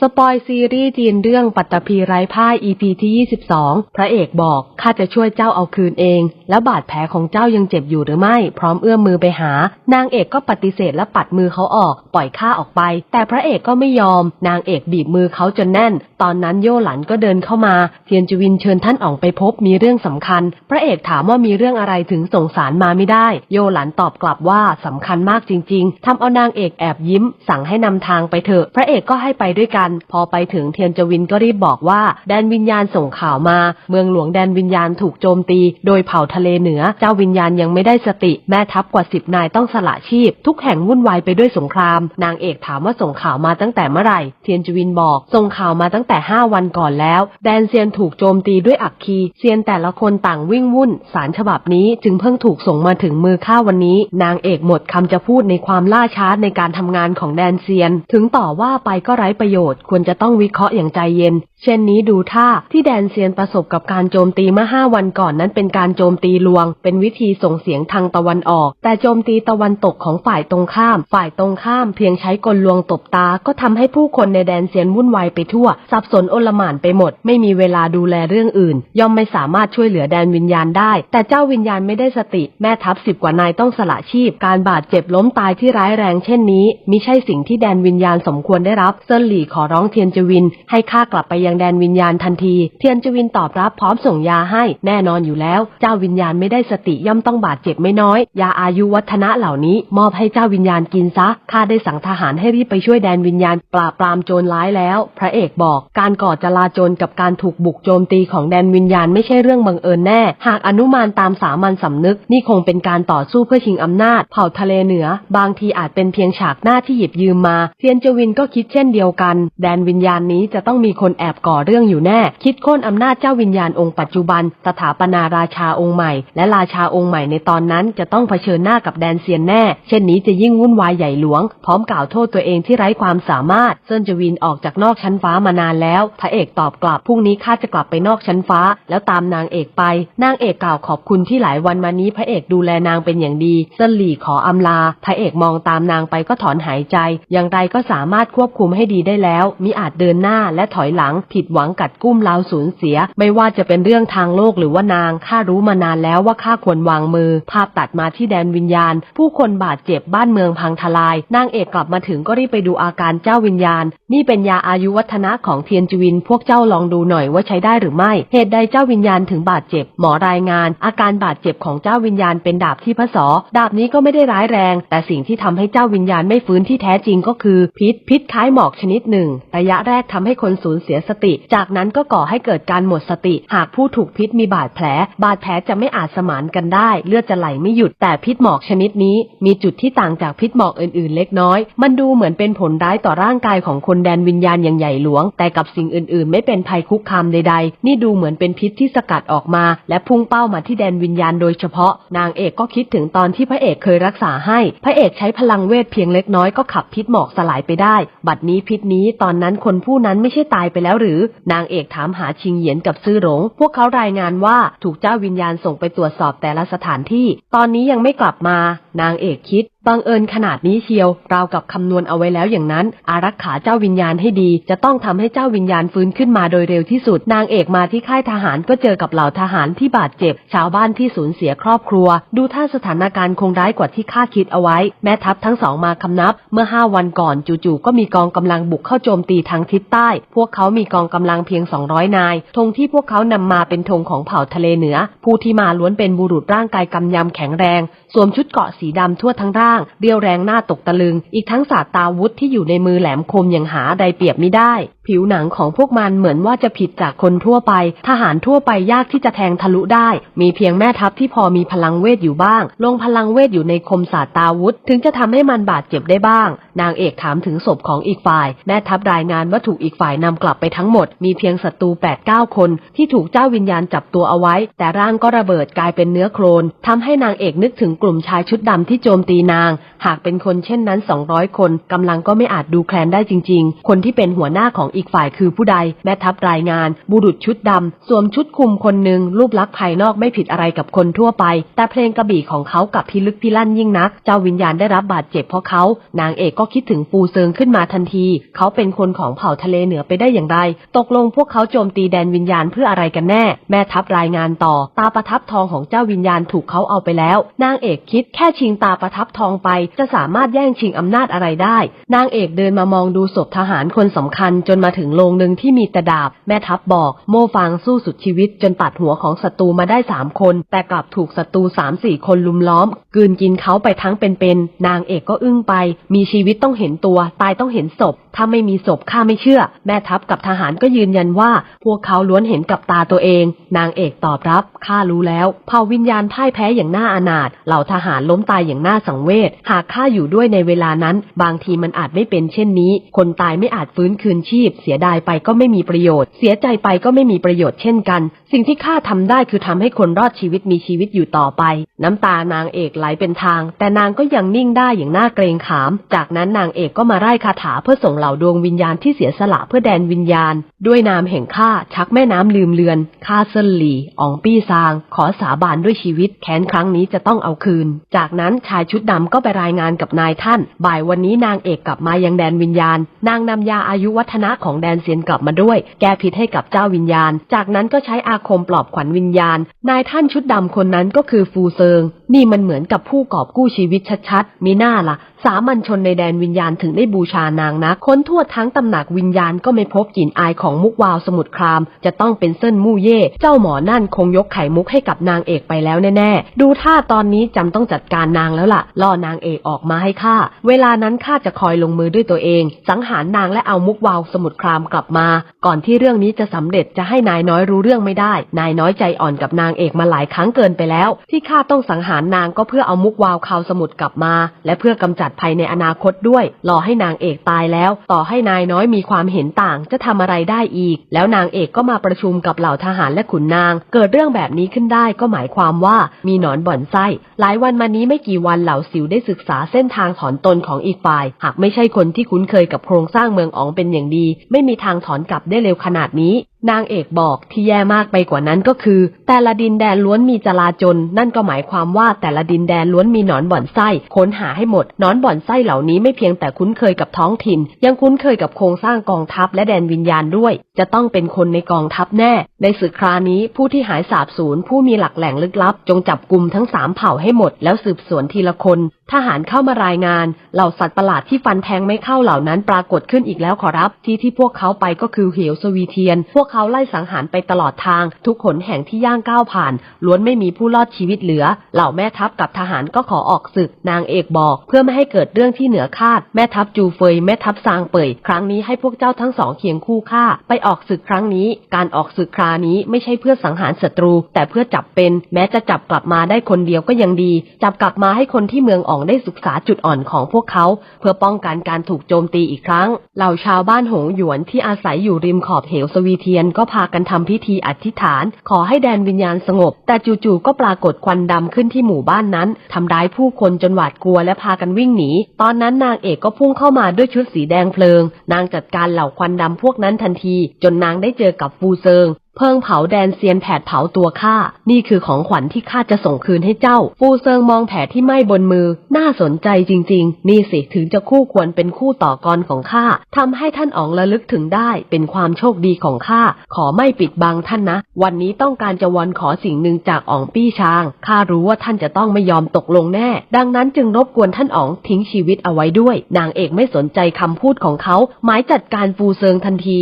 สปอยซีรีส์จีนเรื่องปัตตภีไร้พ่า EP ที่ 22 พระเอกบอก ข้าจะช่วยเจ้าเอาคืนเอง แล้วบาดแผลของเจ้ายังเจ็บอยู่หรือไม่ พร้อมเอื้อมมือไปหา นางเอกก็ปฏิเสธและปัดมือเขาออก ปล่อยข้าออกไป แต่พระเอกก็ไม่ยอม นางเอกบีบมือเขาจนแน่น ตอนนั้นโย่หลันก็เดินเข้ามาเทียนจวินเชิญท่านอ๋องไปพบมีเรื่องสำคัญ พระเอกถามว่ามีเรื่องอะไรถึงส่งสารมาไม่ได้ โย่หลันตอบกลับว่าสำคัญมากจริง ๆทำเอานางเอกแอบยิ้ม สั่งให้นำทางไปเถอะ พระเอกก็ให้ไปด้วยกันพอไปถึงเทียนจวินก็รีบบอกว่า แดนวิญญาณส่งข่าวมา เมืองหลวงแดนวิญญาณถูกโจมตี โดยเผ่าทะเลเหนือ เจ้าวิญญาณยังไม่ได้สติ แม่ทัพกว่าสิบนายต้องสละชีพ ทุกแห่งวุ่นวายไปด้วยสงคราม นางเอกถามว่าส่งข่าวมาตั้งแต่เมื่อไหร่ เทียนจวินบอกส่งข่าวมาตั้งแต่ห้าวันก่อนแล้ว แดนเซียนถูกโจมตีด้วยอักคีเซียนแต่ละคนต่างวิ่งวุ่น สารฉบับนี้จึงเพิ่งถูกส่งมาถึงมือข้าวันนี้ นางเอกหมดคำจะพูดในความล่าช้าในการทำงานของแดนเซียน ถึงต่อว่าไปก็ไร้ประโยชน์ควรจะต้องวิเคราะห์อย่างใจเย็น เช่นนี้ดูท่าที่แดนเซียนประสบกับการโจมตีเมื่อห้าวันก่อนนั้นเป็นการโจมตีลวง เป็นวิธีส่งเสียงทางตะวันออก แต่โจมตีตะวันตกของฝ่ายตรงข้าม ฝ่ายตรงข้ามเพียงใช้กลลวงตบตา ก็ทำให้ผู้คนในแดนเซียนวุ่นวายไปทั่ว สับสนโอลหม่านไปหมด ไม่มีเวลาดูแลเรื่องอื่น ย่อมไม่สามารถช่วยเหลือแดนวิญญาณได้ แต่เจ้าวิญญาณไม่ได้สติ แม่ทัพสิบกว่านายต้องสละชีพ การบาดเจ็บล้มตายที่ร้ายแรงเช่นนี้มิใช่สิ่งที่แดนวิญญาณสมควรได้รับเซินหลี่ขอร้องเทียนจวิน ให้ข้ากลับไปยังแดนวิญญาณทันที เทียนจวินตอบรับพร้อมส่งยาให้แน่นอนอยู่แล้ว เจ้าวิญญาณไม่ได้สติย่อมต้องบาดเจ็บไม่น้อย ยาอายุวัฒนะเหล่านี้ มอบให้เจ้าวิญญาณกินซะข้าได้สั่งทหารให้รีบไปช่วยแดนวิญญาณปราบปรามโจรร้ายแล้ว พระเอกบอก การก่อจลาโจรกับการถูกบุกโจมตีของแดนวิญญาณไม่ใช่เรื่องบังเอิญแน่ หากอนุมานตามสามัญสำนึก นี่คงเป็นการต่อสู้เพื่อชิงอำนาจ เผ่าทะเลเหนือ บางทีอาจเป็นเพียงฉากหน้าที่หยิบยืมมาเทียนจวินก็คิดเช่นเดียวกันแดนวิญญาณนี้จะต้องมีคนแอบก่อเรื่องอยู่แน่ คิดค่นอำนาจเจ้าวิญญาณองค์ปัจจุบันสถาปนาราชาองค์ใหม่ และราชาองค์ใหม่ในตอนนั้นจะต้องเผชิญหน้ากับแดนเซียนแน่ เช่นนี้จะยิ่งวุ่นวายใหญ่หลวง พร้อมกล่าวโทษตัวเองที่ไร้ความสามารถเซินจวินออกจากนอกชั้นฟ้ามานานแล้วพระเอกตอบกลับพรุ่งนี้ข้าจะกลับไปนอกชั้นฟ้า แล้วตามนางเอกไป นางเอกกล่าวขอบคุณที่หลายวันมานี้พระเอกดูแลนางเป็นอย่างดีเซินหลี่ขออำลา พระเอกมองตามนางไปก็ถอนหายใจ อย่างไรก็สามารถควบคุมให้ดีได้แล้วมิอาจเดินหน้าและถอยหลัง ผิดหวังกัดกุ้มลาวสูญเสีย ไม่ว่าจะเป็นเรื่องทางโลกหรือว่านางข้ารู้มานานแล้วว่าข้าควรวางมือ ภาพตัดมาที่แดนวิญญาณ ผู้คนบาดเจ็บบ้านเมืองพังทลาย นางเอกกลับมาถึงก็รีบไปดูอาการเจ้าวิญญาณ นี่เป็นยาอายุวัฒนะของเทียนจวิน พวกเจ้าลองดูหน่อยว่าใช้ได้หรือไม่ เหตุใดเจ้าวิญญาณถึงบาดเจ็บ หมอรายงาน อาการบาดเจ็บของเจ้าวิญญาณเป็นดาบที่พศดาบนี้ก็ไม่ได้ร้ายแรง แต่สิ่งที่ทำให้เจ้าวิญญาณไม่ฟื้นที่แท้จริงก็คือ พิษพิษคล้ายหมอกชนิดหนึ่งระยะแรกทำให้คนสูญเสียสติ จากนั้นก็ก่อให้เกิดการหมดสติ หากผู้ถูกพิษมีบาดแผล บาดแผลจะไม่อาจสมานกันได้ เลือดจะไหลไม่หยุด แต่พิษหมอกชนิดนี้ มีจุดที่ต่างจากพิษหมอกอื่นๆ เล็กน้อย มันดูเหมือนเป็นผลร้ายต่อร่างกายของคนแดนวิญญาณอย่างใหญ่หลวง แต่กับสิ่งอื่นๆ ไม่เป็นภัยคุกคามใดๆ นี่ดูเหมือนเป็นพิษที่สกัดออกมา และพุ่งเป้ามาที่แดนวิญญาณโดยเฉพาะ นางเอกก็คิดถึงตอนที่พระเอกเคยรักษาให้ พระเอกใช้พลังเวทเพียงเล็กน้อยก็ขับพิษหมอกสลายไปได้ บัดนี้พิษนี้ตอนนั้นคนผู้นั้นไม่ใช่ตายไปแล้วหรือ นางเอกถามหาชิงเหยียนกับซื่อหลง พวกเขารายงานว่าถูกเจ้าวิญญาณส่งไปตรวจสอบแต่ละสถานที่ ตอนนี้ยังไม่กลับมา นางเอกคิด บังเอิญขนาดนี้เชียว ราวกับคำนวณเอาไว้แล้วอย่างนั้น อารักขาเจ้าวิญญาณให้ดี จะต้องทำให้เจ้าวิญญาณฟื้นขึ้นมาโดยเร็วที่สุด นางเอกมาที่ค่ายทหารก็เจอกับเหล่าทหารที่บาดเจ็บ ชาวบ้านที่สูญเสียครอบครัว ดูท่าสถานการณ์คงร้ายกว่าที่คาดคิดเอาไว้ แม่ทัพทั้งสองมาคำนับ เมื่อห้าวันก่อนจู่ๆก็มีกองกำลังบุกเข้าโจมตีทางทิศใต้ พวกเขามีกองกำลังเพียง 200 นาย ธงที่พวกเขานำมาเป็นธงของเผ่าทะเลเหนือ ผู้ที่มาล้วนเป็นบุรุษร่างกายกำยำแข็งแรง สวมชุดเกาะสีดำทั่วทั้งร่าง เรียวแรงหน้าตกตะลึง อีกทั้งศาสตาวุธที่อยู่ในมือแหลมคมอย่างหาใดเปรียบไม่ได้ ผิวหนังของพวกมันเหมือนว่าจะผิดจากคนทั่วไป ทหารทั่วไปยากที่จะแทงทะลุได้ มีเพียงแม่ทัพที่พอมีพลังเวทอยู่บ้าง ลงพลังเวทอยู่ในคมศาสตาวุธ ถึงจะทำให้มันบาดเจ็บได้บ้าง นางเอกถามถึงศพของอีกฝ่าย แม่ทัพรายงานว่าถูกอีกฝ่ายนำกลับไปทั้งหมด มีเพียงศัตรู8ปดเก้าคนที่ถูกเจ้าวิญญาณจับตัวเอาไว้ แต่ร่างก็ระเบิดกลายเป็นเนื้อโคลนทำให้นางเอกนึกถึงกลุ่มชายชุดดำที่โจมตีนาง หากเป็นคนเช่นนั้น 200 คนกำลังก็ไม่อาจดูแคลนได้จริง ๆ คนที่เป็นหัวหน้าของอีกฝ่ายคือผู้ใด แม่ทัพรายงาน บุรุษชุดดำ สวมชุดคลุมคนหนึ่งรูปลักษณ์ภายนอกไม่ผิดอะไรกับคนทั่วไป แต่เพลงกระบี่ของเขากับพิลึกพิลั่นยิ่งนัก เจ้าวิญญาณได้รับบาดเจ็บเพราะเขา นางเอกก็คิดถึงปูเซิงขึ้นมาทันที เขาเป็นคนของเผ่าทะเลเหนือไปได้อย่างไร ตกลงพวกเขาโจมตีแดนวิญญาณเพื่ออะไรกันแน่ แม่ทัพรายงานต่อ ตาประทับทองของเจ้าวิญญาณถูกเขาเอาไปแล้ว นางเอกคิดแค่ชิิงตาประทับทองไป จะสามารถแย่งชิงอำนาจอะไรได้ นางเอกเดินมามองดูศพทหารคนสำคัญจนมาถึงโรงหนึ่งที่มีแต่ดาบ แม่ทัพบอก โมฟางสู้สุดชีวิต จนตัดหัวของศัตรูมาได้สามคน แต่กลับถูกศัตรูสามสี่คนลุมล้อมกืนกินเขาไปทั้งเป็นๆนางเอกก็อึ้งไป มีชีวิตต้องเห็นตัว ตายต้องเห็นศพ ถ้าไม่มีศพข้าไม่เชื่อ แม่ทัพกับทหารก็ยืนยันว่า พวกเขาล้วนเห็นกับตาตัวเอง นางเอกตอบรับข้ารู้แล้วเผ่าวิญญาณพ่ายแพ้อย่างน่าอนาถเหล่าทหารล้มตายอย่างน่าสังเวช หากข้าอยู่ด้วยในเวลานั้น บางทีมันอาจไม่เป็นเช่นนี้ คนตายไม่อาจฟื้นคืนชีพ เสียดายไปก็ไม่มีประโยชน์ เสียใจไปก็ไม่มีประโยชน์เช่นกัน สิ่งที่ข้าทำได้คือทำให้คนรอดชีวิตมีชีวิตอยู่ต่อไป น้ำตานางเอกไหลเป็นทาง แต่นางก็ยังนิ่งได้อย่างน่าเกรงขาม จากนั้นนางเอกก็มาไล่คาถาเพื่อส่งเหล่าดวงวิญญาณที่เสียสละเพื่อแดนวิญญาณ ด้วยนามแห่งข้าชักแม่น้ำลืมเลือนข้าเซินหลีอองปี้ซาง ขอสาบานด้วยชีวิตแค้นครั้งนี้จะต้องเอาคืน จากนั้นชายชุดดำก็ไปรายงานกับนายท่าน บ่ายวันนี้นางเอกกลับมายังแดนวิญญาณ นางนำยาอายุวัฒนะของแดนเซียนกลับมาด้วย แก้พิษให้กับเจ้าวิญญาณ จากนั้นก็ใช้อาคมปลอบขวัญวิญญาณ นายท่านชุดดำคนนั้นก็คือฟูเซิง นี่มันเหมือนกับผู้กอบกู้ชีวิตชัดๆ มีหน้าล่ะ สามัญชนในแดนวิญญาณถึงได้บูชานางนะค้นทั่วทั้งตำหนักวิญญาณก็ไม่พบกลิ่นอายของมุกวาวสมุทรคราม จะต้องเป็นเส้นมู่เย่ เจ้าหมอนั่นคงยกไข่มุกให้กับนางเอกไปแล้วแน่ๆ ดูท่าตอนนี้จำต้องจัดการนางแล้วล่ะ ล่อนางเอกออกมาให้ข้า เวลานั้นข้าจะคอยลงมือด้วยตัวเอง สังหารนางและเอามุกวาวสมุทรครามกลับมา ก่อนที่เรื่องนี้จะสำเร็จจะให้นายน้อยรู้เรื่องไม่ได้ นายน้อยใจอ่อนกับนางเอกมาหลายครั้งเกินไปแล้ว ที่ข้าต้องสังหารนางก็เพื่อเอามุกวาวคาวสมุทรกลับมา และเพื่อกำจัดภัยในอนาคตด้วย รอให้นางเอกตายแล้ว ต่อให้นายน้อยมีความเห็นต่างจะทำอะไรได้อีก แล้วนางเอกก็มาประชุมกับเหล่าทหารและขุนนาง เกิดเรื่องแบบนี้ขึ้นได้ก็หมายความว่ามีหนอนบ่อนไส้ หลายวันมานี้ไม่กี่วันเหล่าสิวได้ศึกษาเส้นทางถอนตนของอีกฝ่าย หากไม่ใช่คนที่คุ้นเคยกับโครงสร้างเมืองอ๋องเป็นอย่างดี ไม่มีทางถอนกลับได้เร็วขนาดนี้ นางเอกบอกที่แย่มากไปกว่านั้นก็คือ แต่ละดินแดนล้วนมีจลาจลนั่นก็หมายความว่าแต่ละดินแดนล้วนมีหนอนบ่อนไส้ค้นหาให้หมดหนอนบ่อนไส้เหล่านี้ไม่เพียงแต่คุ้นเคยกับท้องถิ่น ยังคุ้นเคยกับโครงสร้างกองทัพและแดนวิญญาณด้วย จะต้องเป็นคนในกองทัพแน่ ในศึกครานี้ผู้ที่หายสาบสูญผู้มีหลักแหล่งลึกลับ จงจับกลุ่มทั้งสามเผ่าให้หมดแล้วสืบสวนทีละคนทหารเข้ามารายงาน เหล่าสัตว์ประหลาดที่ฟันแทงไม่เข้าเหล่านั้นปรากฏขึ้นอีกแล้วขอรับ ที่ที่พวกเขาไปก็คือเหวสวีเทียน พวกเขาไล่สังหารไปตลอดทาง ทุกขนแห่งที่ย่างก้าวผ่าน ล้วนไม่มีผู้รอดชีวิตเหลือ เหล่าแม่ทัพกับทหารก็ขอออกศึก นางเอกบอก เพื่อไม่ให้เกิดเรื่องที่เหนือคาด แม่ทัพจูเฟยแม่ทัพซางเปยครั้งนี้ให้พวกเจ้าทั้งสองเคียงคู่ฆ่าไปออกศึกครั้งนี้ การออกศึกครานี้ไม่ใช่เพื่อสังหารศัตรู แต่เพื่อจับเป็น แม้จะจับกลับมาได้คนเดียวก็ยังดี จับกลับมาให้คนที่เมืองอองได้ศึกษาจุดอ่อนของพวกเขา เพื่อป้องกันการถูกโจมตีอีกครั้ง เหล่าชาวบ้านหงหยวนที่อาศัยอยู่ริมขอบเหวสวีเทียนก็พากันทำพิธีอธิษฐาน ขอให้แดนวิญญาณสงบ แต่จู่ๆก็ปรากฏควันดำขึ้นที่หมู่บ้านนั้นทำร้ายผู้คนจนหวาดกลัวและพากันวิ่งหนี ตอนนั้นนางเอกก็พุ่งเข้ามาด้วยชุดสีแดงเพลิง นางจัดการเหล่าควันดำพวกนั้นทันที จนนางได้เจอกับฟูเซิง เพิงเผาแดนเซียนแผดเผาตัวข้า นี่คือของขวัญที่ข้าจะส่งคืนให้เจ้า ฟูเซิงมองแผลที่ไหม้บนมือ น่าสนใจจริง ๆ นี่สิถึงจะคู่ควรเป็นคู่ต่อกรของข้าทำให้ท่านอ๋องระลึกถึงได้ เป็นความโชคดีของข้า ขอไม่ปิดบังท่านนะ วันนี้ต้องการจะวอนขอสิ่งหนึ่งจากอ๋องปี้ชาง ข้ารู้ว่าท่านจะต้องไม่ยอมตกลงแน่ ดังนั้นจึงรบกวนท่านอ๋องทิ้งชีวิตเอาไว้ด้วย นางเอกไม่สนใจคำพูดของเขา หมายจัดการฟูเซิงทันที